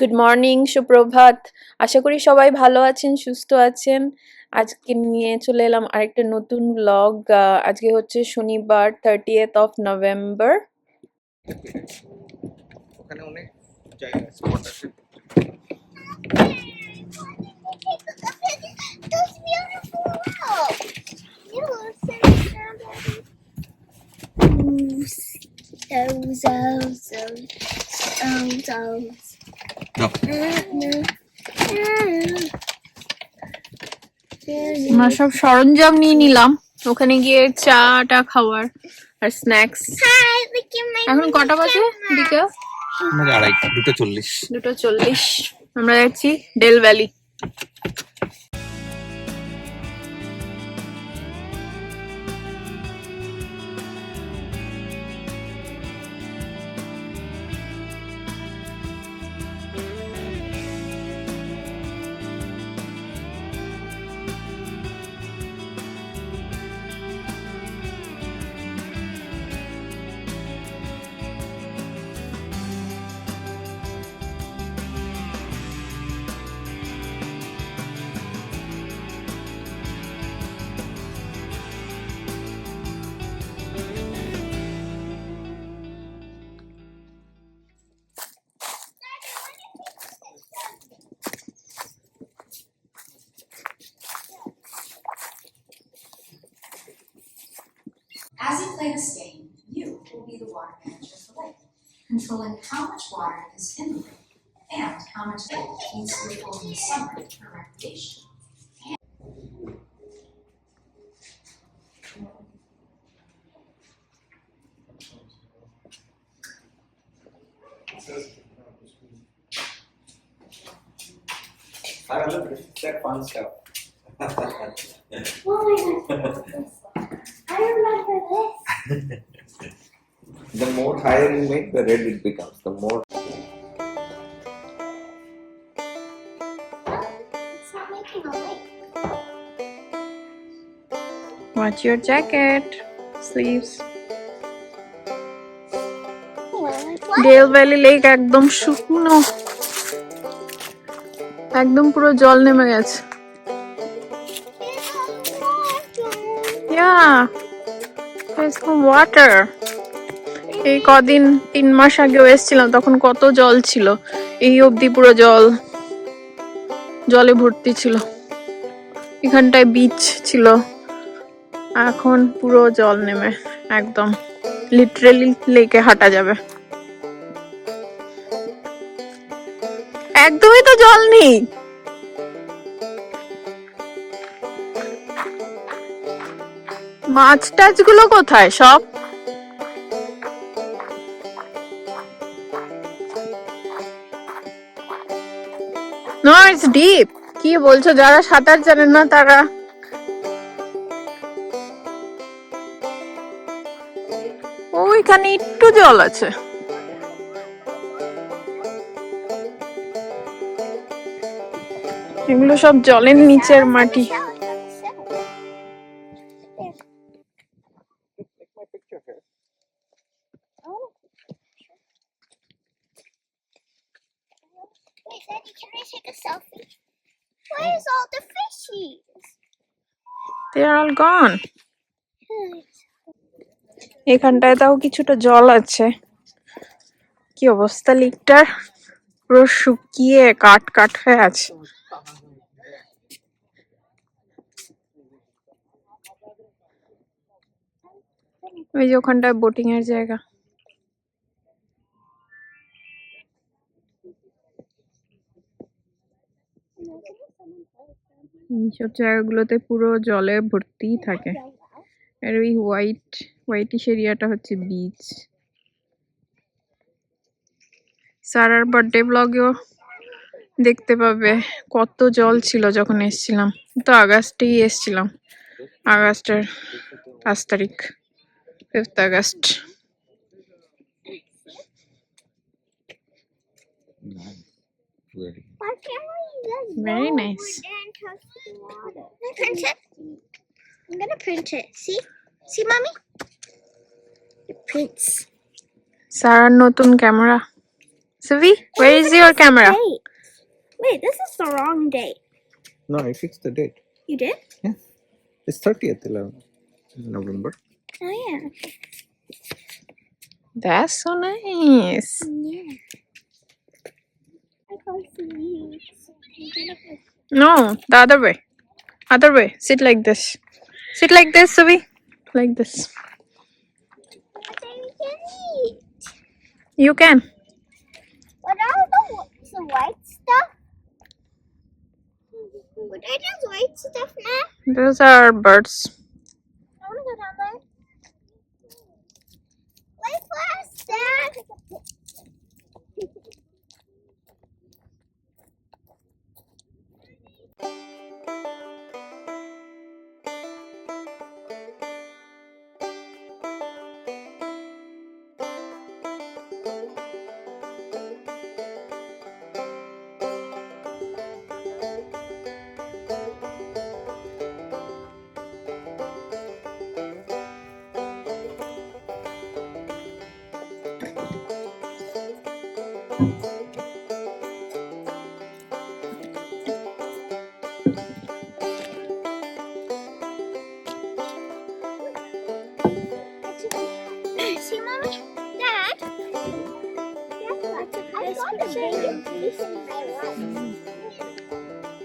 Good morning সুপ্রভাত। আশা করি সবাই ভালো আছেন সুস্থ আছেন। আজকে নিয়ে চলে এলাম আরেকটা নতুন ব্লগ আজকে হচ্ছে শনিবার থার্টিয়েথ অফ নভেম্বর ওখানে অনেক জায়গা আছে those. আমরা সব সরঞ্জাম নিয়ে নিলাম। ওখানে গিয়ে চাটা খাওয়ার আর স্ন্যাক্স এখন কটা বাজে. বিকেল দুটো চল্লিশ। দুটো চল্লিশ। আমরা যাচ্ছি Del Valley play this game, you will be the water manager of the lake, controlling how much water is in the lake and how much lake needs to be pulled in the summer for recreation. I love that fun stuff. Oh my god. I remember this. The more higher you make, the red it becomes. The more It's not making a lake. Watch your jacket, sleeves. What? Dale valley lake একদম শুকনো একদম পুরো জল নেমে গেছে Yeah, Water. এই কদিন তিন মাস আগেও এসেছিলাম, তখন কত জল ছিল। এই অবধি পুরো জল, জলে ভর্তি ছিল। এখানটায় বিচ ছিল। এখন পুরো জল নেমে, একদম। লিটারেলি লেকে হাঁটা যাবে। একদমই তো জল নেই। মাছ টাছগুলো কোথায় সব? নো ডিপ কি বলছো? যারা সাঁতার জানেন না তারা। ওইখানে একটু জল আছে। এগুলো সব জলের নিচের মাটি। A selfie? Where's all the fishies? They are all gone এখানটায় তাও কিছুটা জল আছে। কি অবস্থা লিকটার পুরো শুকিয়ে কাট কাট হয়ে আছে। ওই যে ওখানটায় বোটিং এর জায়গা। এইসব জায়গাগুলোতে পুরো জলে ভর্তিই থাকে। আর ওই হোয়াইট হোয়াইটিশ এরিয়াটা হচ্ছে বিচ সারার বার্থডে ব্লগেও দেখতে পাবে কত জল ছিল যখন এসছিলাম। তো আগস্টেই এসছিলাম আগস্টের পাঁচ তারিখ fifth August. Very. Nice. print it. I'm gonna print it. See? See, mommy? It prints. Sarah Notun camera. Savi, where is your camera? Wait, Wait, this is the wrong date. No, I fixed the date. You did? Yeah. It's 30th 11th November. Oh, yeah. That's so nice. Yeah. I can see you. No, the other way. Other way. Sit like this. Sit like this, Suvi. Like this. You can. What are the, the white stuff? What are those white stuff now? Those are birds.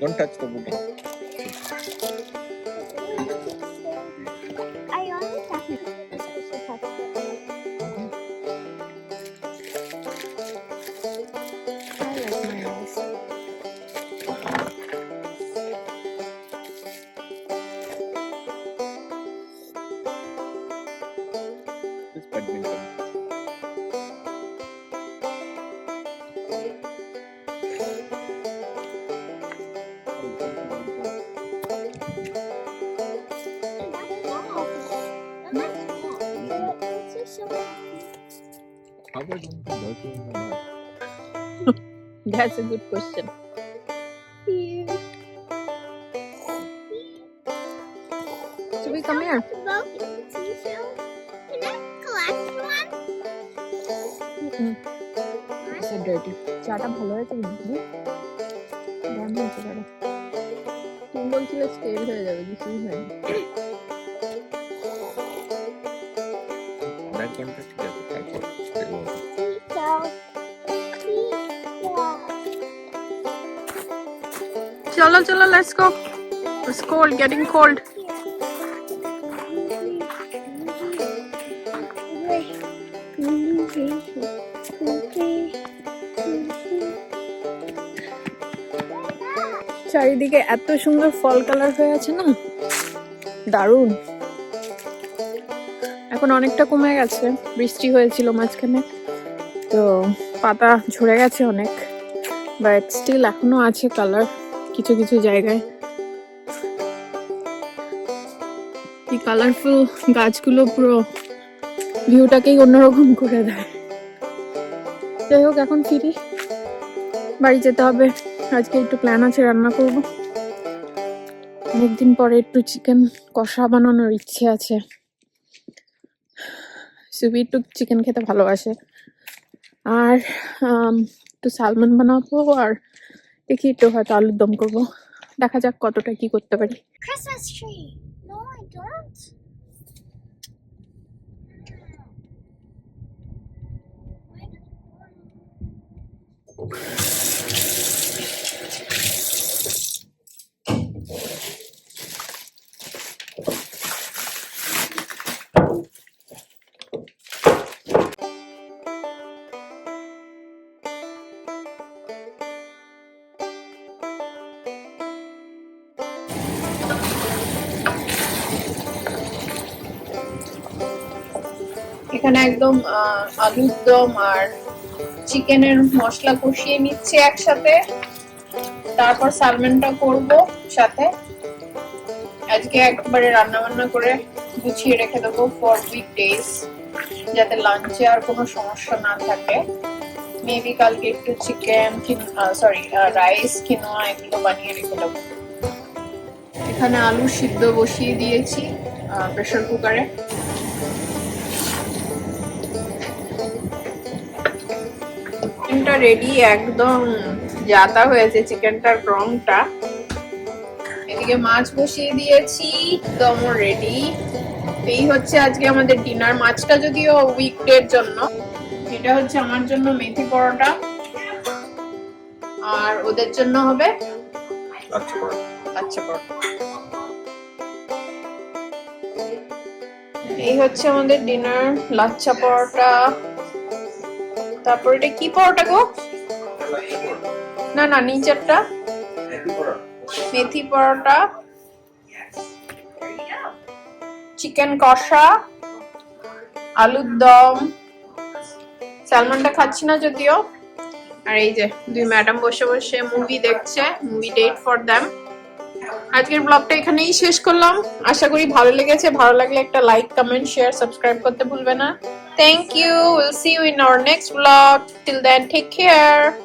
Don't touch the booty. How about don't put dirty in the mouth? That's a good question. Suvi, come here. It's so dirty. চাটা ভালো হয়েছে কিন্তু দারুণ হয়েছে চাটা তুমি বলছিলে স্টেল হয়ে যাবে কিছুই হয়নি That contact ঠিক আছে চলো চলো let's go It's cold, getting cold. চারিদিকে এত সুন্দর ফল কালার হয়ে আছে না? দারুণ। এখন অনেকটা কমে গেছে বৃষ্টি হয়েছিল মাঝখানে তো পাতা ঝরে গেছে অনেক বাট স্টিল এখনও আছে কালার কিছু কিছু জায়গায়। এই কালারফুল গাছগুলো পুরো ভিউটাকেই অন্যরকম করে দেয়। যাই হোক, এখন ফিরি। বাড়ি যেতে হবে। আজকে একটু প্ল্যান আছে, রান্না করব। অনেকদিন পরে একটু চিকেন কষা বানানোর ইচ্ছে আছে। সুবি একটু চিকেন খেতে ভালোবাসে। আর একটু সালমান বানাবো আর দেখি তো হয়তো আলুর দম করব। দেখা যাক কতটা কি করতে পারি। Christmas এখানে একদম আলুর দম আর চিকেনের মশলা কষিয়ে নিচ্ছি একসাথে। তারপর সালমেনটা করব সাথে। আজকে একবারে রান্না বান্না করে গুছিয়ে রেখে দেবো ফর উইক ডেজ যাতে লাঞ্চে আর কোনো সমস্যা না থাকে। মেবি কালকে একটু চিকেন সরি রাইস কিনোয়া এগুলো বানিয়ে রেখে দেবো। এখানে আলু সিদ্ধ বসিয়ে দিয়েছি প্রেসার কুকারে চিকেনটা রেডি একদম জাতা হয়েছে চিকেনটার রংটা। এদিকে মাছ বসিয়ে দিয়েছি দম রেডি এই হচ্ছে আজকে আমাদের ডিনার মাছটা যদিও উইকডের জন্য। এটা হচ্ছে আমার জন্য মেথি পরোটা। আর ওদের জন্য হবে আচ্ছা পড়ো। আচ্ছা পরোটা। এই হচ্ছে আমাদের ডিনার লাচ্ছা পরোটা। তারপর এটা কি পরোটা গো? না না, নিচেরটা। মেথি পরোটা। চিকেন কষা। আলুর দম। স্যালমনটা খাচ্ছি না যদিও। আর এই যে, দুই ম্যাডাম বসে বসে মুভি দেখছে, মুভি ডেট ফর দ্যাম আজকের ব্লগটা এখানেই শেষ করলাম। আশা করি ভালো লেগেছে। ভালো লাগলে একটা লাইক কমেন্ট শেয়ার সাবস্ক্রাইব করতে ভুলবে না। Thank you. We'll see you in our next vlog. Till then, take care.